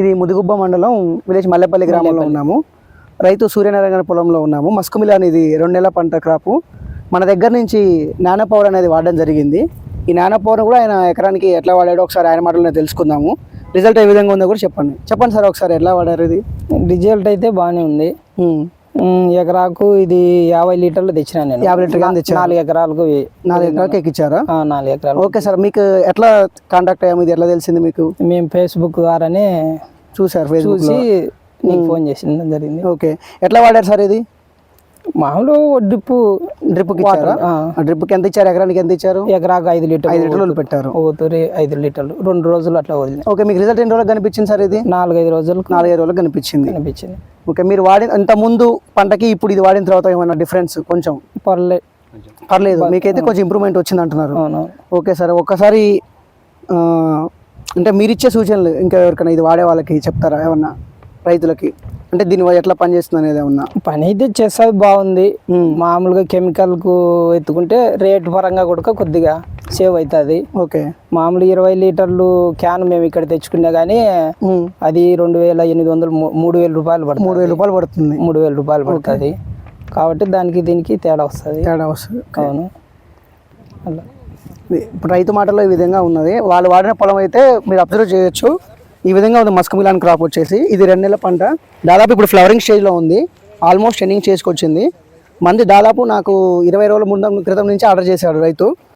ఇది ముదిగుబ్బ మండలం విలేజ్ మల్లెపల్లి గ్రామంలో ఉన్నాము. రైతు సూర్యనారాయణ పొలంలో ఉన్నాము. మస్క్ మిలాన్ ఇది రెండు నెలల పంట క్రాపు మన దగ్గర నుంచి నానో పవర్ అనేది వాడడం జరిగింది. ఈ నానో పవర్ కూడా ఆయన ఎకరానికి ఎట్లా వాడాడో ఒకసారి ఆయన మాటల్లో తెలుసుకుందాము. రిజల్ట్ ఏ విధంగా ఉందో కూడా చెప్పండి. చెప్పండి సార్ ఒకసారి ఎట్లా వాడారు ఇది? రిజల్ట్ అయితే బాగానే ఉంది. ఎకరాకు ఇది యాభై లీటర్లు తెచ్చినా నేను. యాభై లీటర్ నాలుగు ఎకరాలకు నాలుగు ఎకరాలకు ఎక్కిచ్చారా? ఆ, నాలుగు ఎకరాలు. ఓకే సార్ మీకు ఎట్లా కాంటాక్ట్ అయ్యాము? ఇది ఎట్లా తెలిసింది మీకు? మేము ఫేస్బుక్ ద్వారానే చూసారు చూసి ఫోన్ చేసింది జరిగింది. ఓకే. ఎట్లా వాడారు సార్ ఇది? మామూలు డ్రిప్ ఇచ్చారా. ఆ. డ్రిప్కి ఎంత ఇచ్చారు? ఎకరానికి ఎంత ఇచ్చారు? ఎకరాకు ఐదు లీటర్లు ఐదు లీటర్లు పెట్టారు. ఓతూరి ఐదు లీటర్లు. రెండు రోజులు అట్లా వదిలిన. ఓకే మీకు రిజల్ట్ ఎన్ని రోజులకు కనిపించింది సార్ ఇది? నాలుగైదు రోజులకు నాలుగైదు రోజులకు కనిపించింది. అనిపించింది ఓకే మీరు వాడిన ఇంత ముందు పంటకి ఇప్పుడు ఇది వాడిన తర్వాత ఏమైనా డిఫరెన్స్ కొంచెం? పర్లే. పర్లేదు మీకైతే కొంచెం ఇంప్రూవ్మెంట్ వచ్చింది అంటున్నారు ఓకే సార్ ఒక్కసారి అంటే మీరు ఇచ్చే సూచనలు ఇంకా ఎవరికైనా ఇది వాడే వాళ్ళకి చెప్తారా? ఏమన్నా రైతులకి? అంటే దీని వల్ల ఎట్లా పనిచేస్తుంది అనేది ఏమన్నా? పని అయితే చేసేది బాగుంది. మామూలుగా కెమికల్కు ఎత్తుకుంటే రేట్ పరంగా కూడా కొద్దిగా సేవ్ అవుతుంది. ఓకే. మామూలు ఇరవై లీటర్లు క్యాన్ మేము ఇక్కడ తెచ్చుకున్నా కానీ. అది రెండు వేల ఎనిమిది వందలు మూడు వేల రూపాయలు పడుతుంది. మూడు వేల రూపాయలు పడుతుంది. మూడు వేల రూపాయలు పడుతుంది. కాబట్టి దానికి దీనికి తేడా వస్తుంది. తేడా వస్తుంది. అవును. అలా ఇప్పుడు రైతు మాటలో ఈ విధంగా ఉన్నది. వాళ్ళు వాడిన పొలం అయితే మీరు అబ్జర్వ్ చేయొచ్చు. ఈ విధంగా ఉంది మస్క్ మిలాన్ క్రాప్ వచ్చేసి. ఇది రెండు నెలల పంట. దాదాపు ఇప్పుడు ఫ్లవరింగ్ స్టేజ్లో ఉంది. ఆల్మోస్ట్ ఎండింగ్ చేసుకొచ్చింది. మంది దాదాపు నాకు ఇరవై రోజుల ముందు క్రితం నుంచి ఆర్డర్ చేశాడు రైతు.